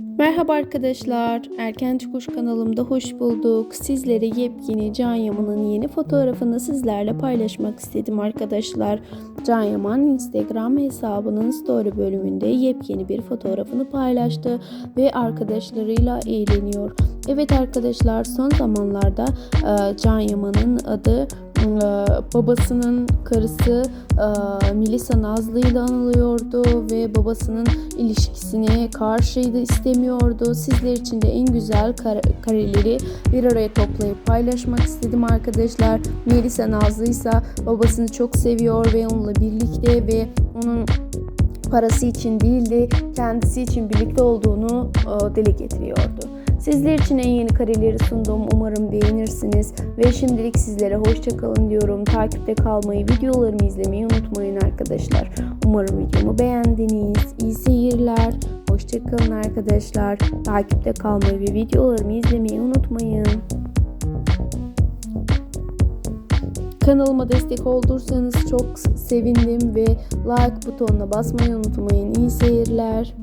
Merhaba arkadaşlar. Erken Çıkış kanalımda hoş bulduk. Sizlere yepyeni Can Yaman'ın yeni fotoğrafını sizlerle paylaşmak istedim arkadaşlar. Can Yaman Instagram hesabının story bölümünde yepyeni bir fotoğrafını paylaştı ve arkadaşlarıyla eğleniyor. Evet arkadaşlar son zamanlarda Can Yaman'ın adı babasının karısı e, Melisa Nazlı ile anılıyordu ve babasının ilişkisine karşıydı istemiyordu. Sizler için de en güzel kare- kareleri bir araya toplayıp paylaşmak istedim arkadaşlar. Melisa Nazlı ise babasını çok seviyor ve onunla birlikte ve onun parası için değil de kendisi için birlikte olduğunu e, dile getiriyordu. Sizler için en yeni kareleri sundum. Umarım beğenirsiniz. Ve şimdilik sizlere hoşça kalın diyorum. Takipte kalmayı, videolarımı izlemeyi unutmayın arkadaşlar. Umarım videomu beğendiniz. İyi seyirler. Hoşça kalın arkadaşlar. Takipte kalmayı ve videolarımı izlemeyi unutmayın. Kanalıma destek olursanız çok sevinirim ve like butonuna basmayı unutmayın. İyi seyirler.